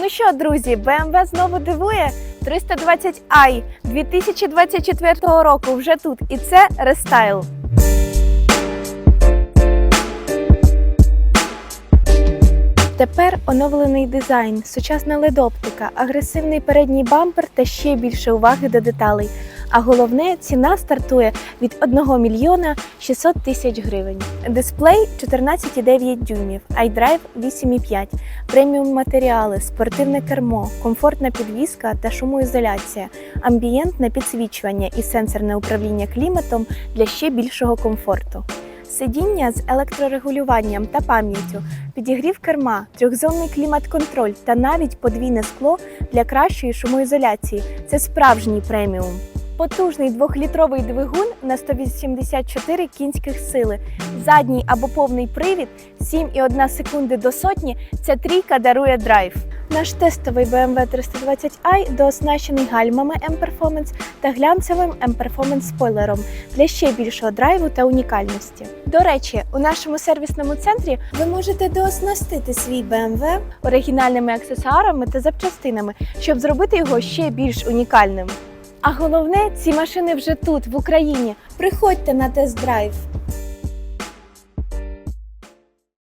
Ну що, друзі, BMW знову дивує 320i 2024 року вже тут. І це рестайл. Тепер оновлений дизайн, сучасна ледоптика, агресивний передній бампер та ще більше уваги до деталей. А головне, ціна стартує від 1 мільйона 600 тисяч гривень. Дисплей 14,9 дюймів, iDrive 8,5, преміум матеріали, спортивне кермо, комфортна підвізка та шумоізоляція, амбієнтне підсвічування і сенсорне управління кліматом для ще більшого комфорту. Сидіння з електрорегулюванням та пам'яттю, підігрів керма, трьохзонний клімат-контроль та навіть подвійне скло для кращої шумоізоляції це справжній преміум. Потужний двохлітровий двигун на 184 кінських сили, задній або повний привід, 7,1 секунди до сотні. Ця трійка дарує драйв. Наш тестовий BMW 320i дооснащений гальмами M-Performance та глянцевим M-Performance спойлером для ще більшого драйву та унікальності. До речі, у нашому сервісному центрі ви можете дооснастити свій BMW оригінальними аксесуарами та запчастинами, щоб зробити його ще більш унікальним. А головне, ці машини вже тут, в Україні. Приходьте на тест-драйв.